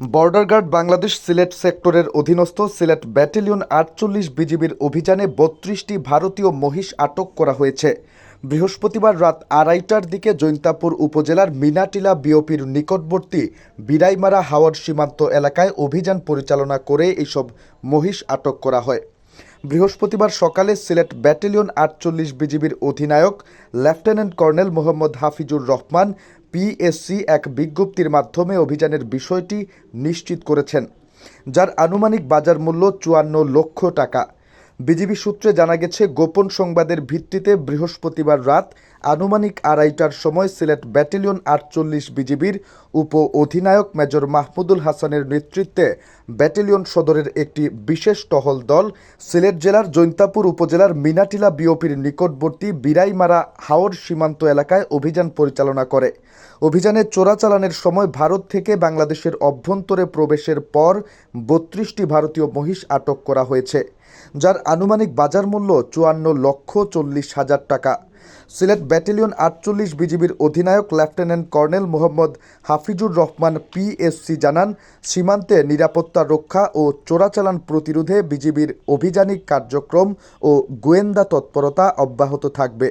Border guard Bangladesh Sylhet সেক্টরের অধীনস্থ Sylhet battalion আটচল্লিশ বিজিবির অভিযানে বত্রিশটি ভারতীয় মহিষ আটক করা হয়েছে। বৃহস্পতিবার রাত আড়াইটার দিকে জৈন্তাপুর উপজেলার মিনাটিলা বিওপির নিকটবর্তী বিরাইমারা হাওয়ার সীমান্ত এলাকায় অভিযান পরিচালনা করে এইসব মহিষ আটক করা হয়। বৃহস্পতিবার সকালে সিলেট ব্যাটালিয়ন আটচল্লিশ বিজিবির অধিনায়ক lieutenant colonel Mohammad Hafizur Rahman PSC এক বিজ্ঞপ্তির মাধ্যমে অভিযানের বিষয়টি নিশ্চিত করেছেন, যার আনুমানিক বাজার মূল্য চুয়ান্ন লক্ষ টাকা। বিজিবি সূত্রে জানা গেছে, গোপন সংবাদের ভিত্তিতে বৃহস্পতিবার রাত আনুমানিক আড়াইটার সময় সিলেট ব্যাটালিয়ন আটচল্লিশ বিজিবির উপ অধিনায়ক মেজর মাহমুদুল হাসানের নেতৃত্বে ব্যাটালিয়ন সদরের একটি বিশেষ টহল দল সিলেট জেলার জৈন্তাপুর উপজেলার মিনাটিলা বিওপির নিকটবর্তী বিরাইমারা হাওর সীমান্ত এলাকায় অভিযান পরিচালনা করে। অভিযানে চোরাচালানের সময় ভারত থেকে বাংলাদেশের অভ্যন্তরে প্রবেশের পর বত্রিশটি ভারতীয় মহিষ আটক করা হয়েছে, যার আনুমানিক বাজার মূল্য চুয়ান্ন লক্ষ চল্লিশ হাজার টাকা। সিলেট ব্যাটালিয়ন আটচল্লিশ বিজিবির অধিনায়ক lieutenant colonel Mohammad Hafizur Rahman PSC জানান, সীমান্তে নিরাপত্তা রক্ষা ও চোরাচালান প্রতিরোধে বিজিবির অভিযানিক কার্যক্রম ও গোয়েন্দা তৎপরতা অব্যাহত থাকবে।